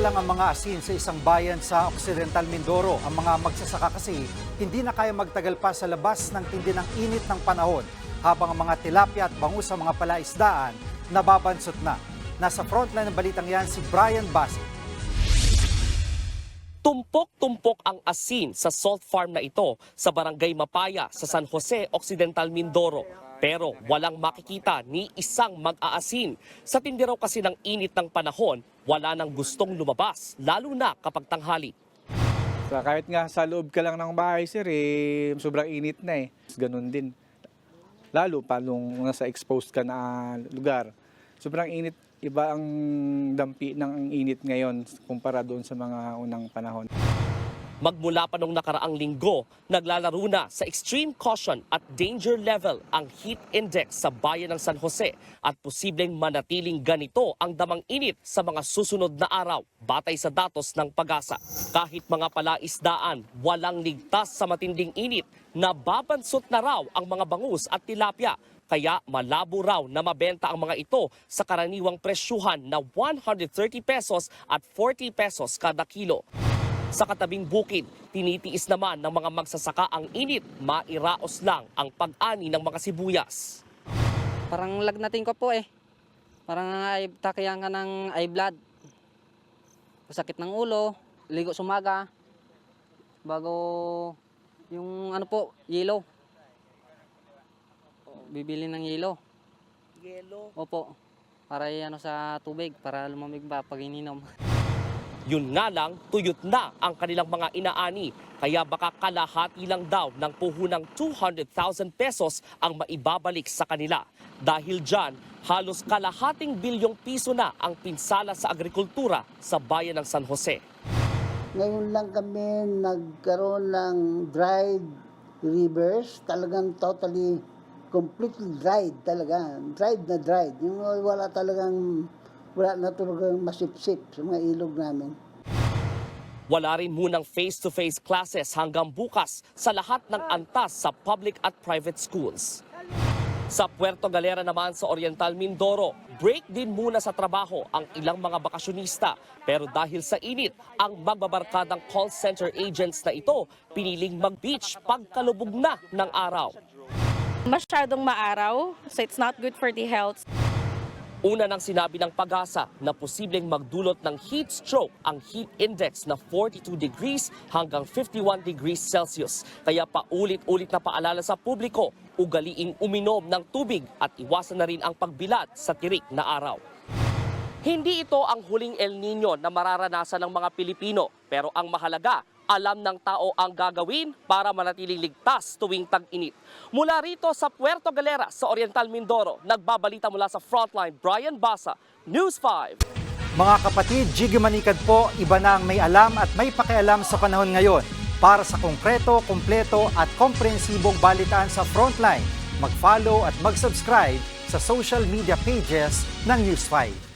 lang ang mga asin sa isang bayan sa Occidental Mindoro. Ang mga magsasaka kasi hindi na kaya magtagal pa sa labas ng tindi ng init ng panahon habang ang mga tilapia at bangus sa mga palaisdaan nababansot na. Nasa frontline ng balitang yan si Brian Bassett. Tumpok-tumpok ang asin sa salt farm na ito sa Barangay Mapaya sa San Jose, Occidental Mindoro. Pero walang makikita ni isang mag-aasin. Sa tinderaw kasi ng init ng panahon, wala nang gustong lumabas, lalo na kapag tanghali. Sa kahit nga sa loob ka lang ng bahay, sir, eh, sobrang init na eh. Ganun din. Lalo pa nung nasa exposed ka na lugar. Sobrang init. Iba ang dampi ng init ngayon kumpara doon sa mga unang panahon. Magmula pa nung nakaraang linggo, naglalaro na sa extreme caution at danger level ang heat index sa bayan ng San Jose at posibleng manatiling ganito ang damang init sa mga susunod na araw batay sa datos ng pag-asa. Kahit mga palaisdaan, walang ligtas sa matinding init, nababansot na raw ang mga bangus at tilapia kaya malabo raw na mabenta ang mga ito sa karaniwang presyuhan na 130 pesos at 40 pesos kada kilo. Sa katabing bukid, tinitiis naman ng mga magsasaka ang init, mairaos lang ang pag-ani ng mga sibuyas. Parang lagnatin ko po eh. Parang ay takiyan ka ng eye blood. Sakit ng ulo, ligo sumaga. Bago yung ano po, yellow. Bibili ng yellow. Yelo. Opo. Para ano sa tubig, para lumamig ba pag ininom. Yun nga lang, tuyot na ang kanilang mga inaani. Kaya baka kalahati lang daw ng puhunang 200,000 pesos ang maibabalik sa kanila. Dahil dyan, halos kalahating bilyong piso na ang pinsala sa agrikultura sa bayan ng San Jose. Ngayon lang kami nagkaroon ng dried rivers, talagang totally, completely dried talaga. Dried na dried. Yung wala talagang, wala na talagang masipsip sa mga ilog namin. Wala rin munang face-to-face classes hanggang bukas sa lahat ng antas sa public at private schools. Sa Puerto Galera naman sa Oriental Mindoro, break din muna sa trabaho ang ilang mga bakasyonista. Pero dahil sa init, ang magbabarkadang call center agents na ito piniling mag-beach pagkalubog na ng araw. masyadong maaraw, so it's not good for the health. Una nang sinabi ng pag-asa na posibleng magdulot ng heat stroke ang heat index na 42 degrees hanggang 51 degrees Celsius. Kaya paulit-ulit na paalala sa publiko, ugaliing uminom ng tubig at iwasan na rin ang pagbilat sa tirik na araw. Hindi ito ang huling El Nino na mararanasan ng mga Pilipino, pero ang mahalaga, alam ng tao ang gagawin para manatiling ligtas tuwing tag-init. Mula rito sa Puerto Galera sa Oriental Mindoro, nagbabalita mula sa Frontline, Brian Basa, News 5. Mga kapatid, Jiggy Manikad po, iba na ang may alam at may pakialam sa panahon ngayon. Para sa konkreto, kumpleto at komprehensibong balitaan sa Frontline, mag-follow at mag-subscribe sa social media pages ng News 5.